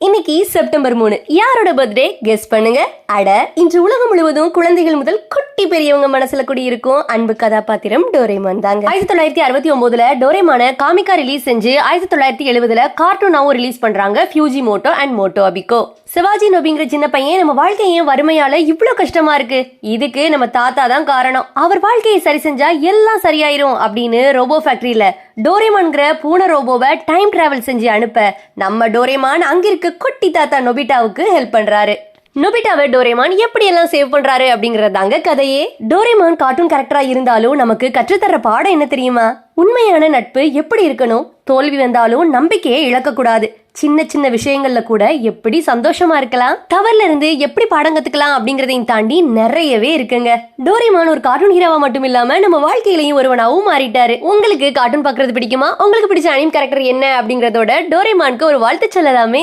இன்னைக்கு செப்டம்பர் மூணு. யாரோட பர்த்டே கெஸ் பண்ணுங்க. அட இன்று உலகம் முழுவதும் குழந்தைகள் முதல் குட்டி குட்டி பெரியவங்க மனசுல குடியிருக்கும் அன்பு கதாபாத்திரம் டோரேமான் தாங்க. ஆயிரத்தி தொள்ளாயிரத்தி அறுபத்தி ஒன்பதுல டோரேமான காமிக்கா ரிலீஸ் செஞ்சு ஆயிரத்தி தொள்ளாயிரத்தி எழுபதுல கார்ட்டூனாவும் ரிலீஸ் பண்றாங்க Fuji Moto and Moto Abiko Sivaji நோபிங்கிற சின்ன பையன் நம்ம வாழ்க்கை வறுமையால இவ்ளோ கஷ்டமா இருக்கு? இதுக்கு நம்ம தாத்தா தான் காரணம். அவர் வாழ்க்கையை சரி செஞ்சா எல்லாம் சரியாயிரும் அப்படின்னு ரோபோ ஃபேக்டரியில டோரேமான்கிற பூனை ரோபோவை டைம் டிராவல் செஞ்சு அனுப்ப நம்ம டோரேமான் அங்கிருக்க குட்டி தாத்தா நொபிட்டாவுக்கு ஹெல்ப் பண்றாரு. நொபிட்டாவை டோரேமான் எப்படி எல்லாம் சேவ் பண்றாரு அப்படிங்கறதாங்க கதையே. டோரேமான் கார்ட்டூன் கேரக்டரா இருந்தாலும் நமக்கு கற்றுத்தர பாடம் என்ன தெரியுமா? உண்மையான நட்பு எப்படி இருக்கணும்? தோல்வி வந்தாலும் நம்பிக்கையை இழக்கக்கூடாது. சின்ன சின்ன விஷயங்கள்ல கூட எப்படி சந்தோஷமா இருக்கலாம்? தவறுல இருந்து எப்படி பாடம் கத்துக்கலாம் அப்படிங்கறதையும் தாண்டி நிறையவே இருக்குங்க. டோரிமான் ஒரு கார்ட்டூன் ஹீரோவா மட்டும் இல்லாம நம்ம வாழ்க்கையிலையும் ஒருவனாவும் மாறிட்டாரு. உங்களுக்கு கார்ட்டூன் பாக்குறது பிடிக்குமா? உங்களுக்கு பிடிச்ச அனிம் கேரக்டர் என்ன அப்படிங்கறதோட டோரிமானுக்கு ஒரு வாழ்த்து சொல்லலாமே.